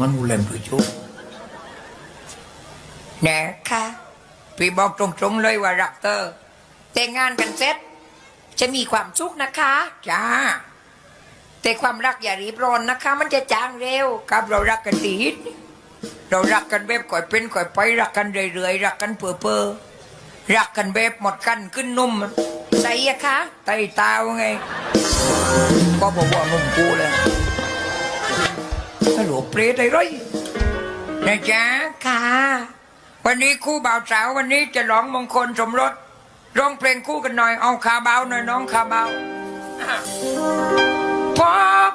มันกูเล่นตัวชุบแน่ค่ะ พี่บอกตรงๆเลยว่ารักเธอแต่งงานกันเสร็จ จะมีความสุขนะคะ จ้า แต่ความรักอย่ารีบร้อนนะคะ มันจะจางเร็วกับเรารักกันดีดเรารักกันแบบก่อยเป็นก่อยไปรักกันเรื่อยๆรักกันเปื่อเปื่อๆรักกันแบบหมดกันขึ้นนุ่มใส่อะคะไตตาวไง ก็บอกว่านุ่มกูเลย ฮัลโหลเปรตไอ้ไรนะจ๊ะค่ะ วันนี้คู่บ่าวสาววันนี้จะร้องมงคลสมรสร้องเพลงคู่กันหน่อยเอาคาเบาหน่อยน้องคาเบาพร้อม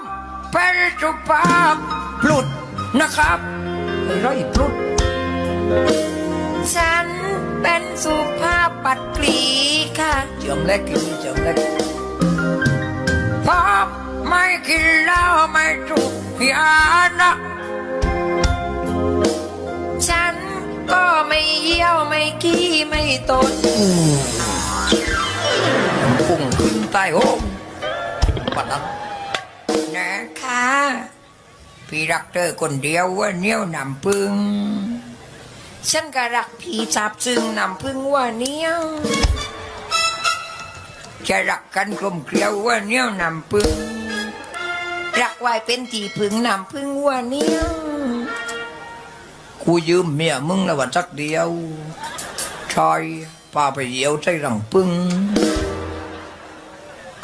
เป็นสุภาพพลุดนะครับไอ้ไรพลุดฉันเป็นสุภาพปัดกรีค่ะเจิมเล็กกินเจิมเล็กพร้อมไม่กินเหล้าไม่ถูก ยานะฉันก็ไม่เยี่ยวไม่ขี้ไม่ตดพุ่งขึ้นใต้ห้องปัดนั้นนะคะ พี่รักเธอคนเดียวว่าเนี่ยวนำพึ่ง ฉันก็รักพี่จับซึ่งนำพึ่งว่าเนี่ยวจะรักกันกลมเกลียวว่าเนี่ยวนำพึ่ง ไว้เป็นที่พึ่งนำพึ่งว่าเนี่ยวกูยืมเมียมึงแล้ววันสักเดียวชอยพาไปเยี่ยวใส่รังปึ้ง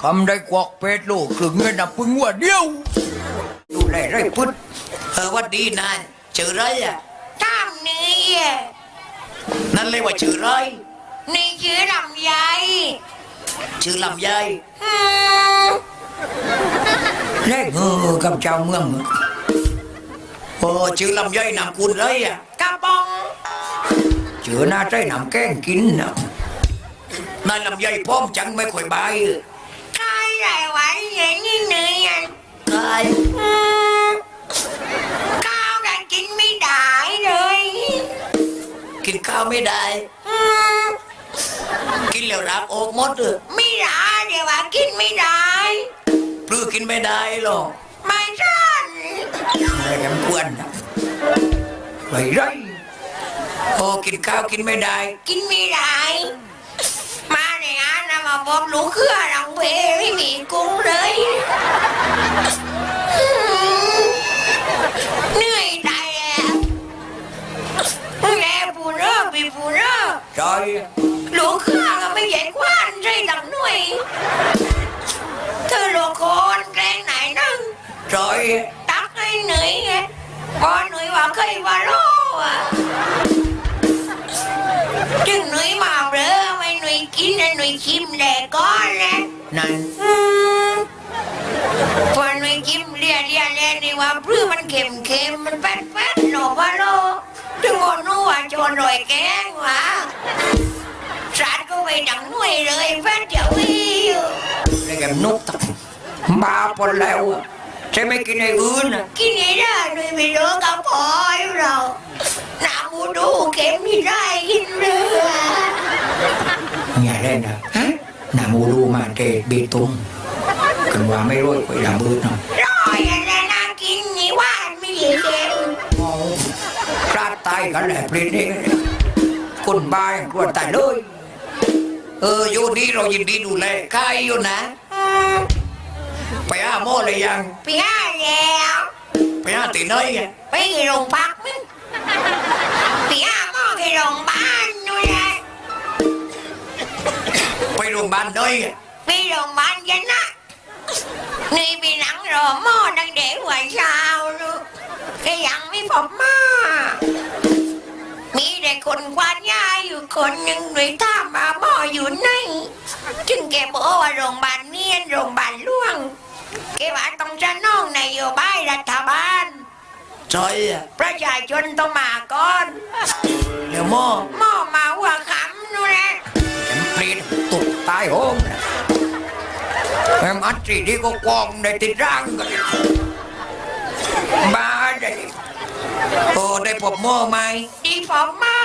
คำได้กวักเป็ดโลกครึ่งเงินนับปึ้งว่าเดียวดูแลไรพุดเออวัดดีนายชื่อไรอะตามนี้นั่นเลยว่าชื่อไรนี่ชื่อลำไยชื่อลำไยอืม แลกเงอกับเจ้าเมืองโอ้ชื่อลำไยนามคุณไรอะกระบองเจอหน้าใจหนำแกล้งกินนะนายลำไยพร้อมจังไม่ค่อยบายใครไรไว้อย่างนี้เหนื่อยอะตายอืมข้าวกันกินไม่ได้เลย กินข้าวไม่ได้อืมกินแล้วรักออกหมดเออไม่ได้เดี๋ยวว่ากินไม่ได้ ปลื้อกินไม่ได้หรอกไม่ทันอะไรกันกวนนะไรไรโอ้กินข้าวกินไม่ได้ กินไม่ได้ มาในงานนะมาบอกลูกเครือหลังเพไม่มีกุ้งเลยอืมเหนื่อยตายแล้วแกปูเนอปีปูเนอจอยลูกเครือก็ไม่ใหญ่กว้านใจดังหน่วย เธอลูกคนแกล้งไหนนั่งจอยตักให้เหนื่อยไงพอเหนื่อยว่าเคยว่าโลอะจึงเหนื่อยมาเบ้อไม่เหนื่อยกิน นะเหนื่อยชิมแดกก้อนแหละนั่นอืมพอเหนื่อยชิมเรียเรียเรียนี่ว่าพรื้มันเค็มเค็มมันแป๊ดแป๊ดหนอว่าโลถึงคนนู้ว่าโจนรอยแกงวะสาดก็ไปดังหน่วยเลยแป๊ดเดี๋ยววิวอะไรกันนกตักบ้าปนแล้วอะใช่ไหมกินไอ้อื่นน่ะกินไอ้ได้ด้วยไม่รู้กับพอยเราหนามูดูเข็มไม่ได้กินเรืออย่าได้นะฮะหนามูรูมาเตะเบตุงกันว่าไม่รู้ไปดาบืดเนาะร้อยอะไรน่ากินนี่ว่านไม่ได้เค็มคลาดตายกันแหละเปลี่ยนเองคนบ้ายังกลัวตายเลยเอออยู่นี่เรายินดีดูแลใครอยู่นะ อืมไปหาหมอเลยยังไปหาแล้วไปหาตีไหนอะไปโรงพักมึงไปหาหมอที่โรงพยาบาลนู่นแหละไปโรงพยาบาลไหนอะไปโรงพยาบาลยันนะนี่ไปหนังรอหมอตั้งแต่หัวเช้าลูกแกยังไม่พบหมามีแต่คนกวาดยาอยู่คนหนึ่งหน่วยท่ามมาหมออยู่ไหนจึงแกบอกว่าโรงพยาบาลเมียนโรงพยาบาลล่วงแก ว่าต้องจะน้องนโยบายรัฐบาลจอยอะประชาชนต้องมาก่อนแล้วหมอหมอมาหัวขำนู่นแหละฉันเปลี่ยนตุกตายโหงนะแม่มัดสีที่ก็กองในติดร่างกันบ้าได้โอ้ได้พบหมอไหมดีฟอมหมอ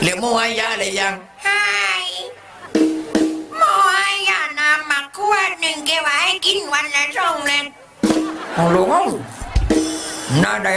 เหลือหมอให้ยาเลยยังให้ เอาลงเอาน่าได้